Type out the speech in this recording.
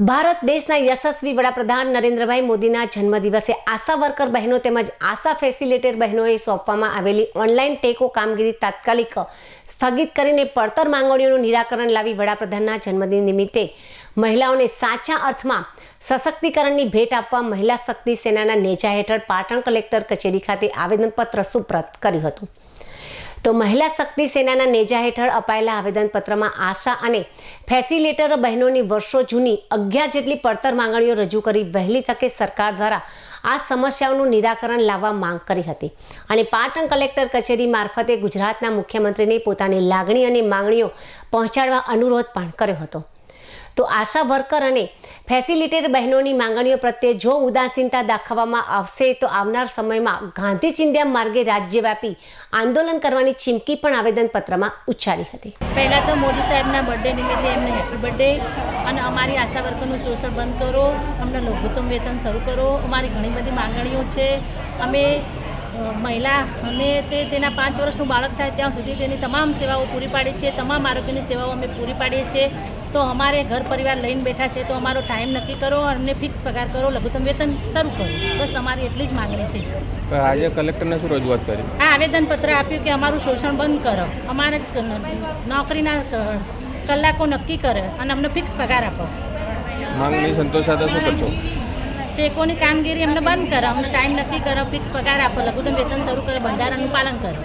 ભારત દેશના યશસ્વી વડાપ્રધાન નરેન્દ્રભાઈ મોદીના જન્મદિવસે આશા વર્કર બહેનો તેમજ આશા ફેસિલિટેટર બહેનોએ સોંપવામાં આવેલી ઓનલાઈન ટેકો કામગીરી તાત્કાલિક સ્થગિત કરીને પડતર માંગણીઓનું નિરાકરણ લાવી વડાપ્રધાનના જન્મદિન નિમિત્તે મહિલાઓને સાચા અર્થમાં સશક્તિકરણની ભેટ આપવા મહિલા શક્તિ સેનાના નેજા હેઠળ પાટણ કલેક્ટર કચેરી ખાતે આવેદનપત્ર સુપ્રત કર્યું હતું. તો મહિલા શક્તિ સેનાના નેજા હેઠળ અપાયેલા આવેદનપત્રમાં આશા અને ફેસિલેટર બહેનોની વર્ષો જૂની અગિયાર જેટલી પડતર માંગણીઓ રજૂ કરી વહેલી તકે સરકાર દ્વારા આ સમસ્યાઓનું નિરાકરણ લાવવા માંગ કરી હતી. અને પાટણ કલેક્ટર કચેરી મારફતે ગુજરાતના મુખ્યમંત્રીને પોતાની લાગણી અને માંગણીઓ પહોંચાડવા અનુરોધ પણ કર્યો હતો. તો આશા વર્કર અને ફેસિલિટેટર બહેનોની માંગણીઓ પ્રત્યે જો ઉદાસીનતા દાખવવામાં આવશે તો આવનાર સમયમાં ગાંધી ચિંધ્યા માર્ગે રાજ્યવ્યાપી આંદોલન કરવાની ચીમકી પણ આવેદનપત્રમાં ઉચ્ચારી હતી. પહેલાં તો મોદી સાહેબના બર્થડે નિમિત્તે એમને હેપી બર્થડે અને અમારી આશા વર્કરનું શોષણ બંધ કરો, અમને લઘુત્તમ વેતન શરૂ કરો. અમારી ઘણી બધી માંગણીઓ છે. અમે મહિલા અને તે તેના પાંચ વર્ષનું બાળક થાય ત્યાં સુધી તેની તમામ સેવાઓ પૂરી પાડી છે તમામ આરોગ્યની સેવાઓ અમે પૂરી પાડીએ છીએ. તો અમારે ઘર પરિવાર લઈને બેઠા છે તો અમારો ટાઈમ નક્કી કરો અને ફિક્સ પગાર કરો લઘુત્તમ વેતન શરૂ કરો. બસ અમારી એટલી જ માંગણી છે. આજે કલેક્ટરને શું રજૂઆત કરી? આ આવેદનપત્ર આપ્યું કે અમારું શોષણ બંધ કરો. અમારે નોકરીના કલાકો નક્કી કરે અને અમને ફિક્સ પગાર આપો. માંગણી સંતોષાતા શું કરશો? ટેકોની કામગીરી અમને બંધ કરો, અમને ટાઈમ નક્કી કરો ફિક્સ પગાર આપો, લઘુત્તમ વેતન શરૂ કરો, બંધારણનું પાલન કરો.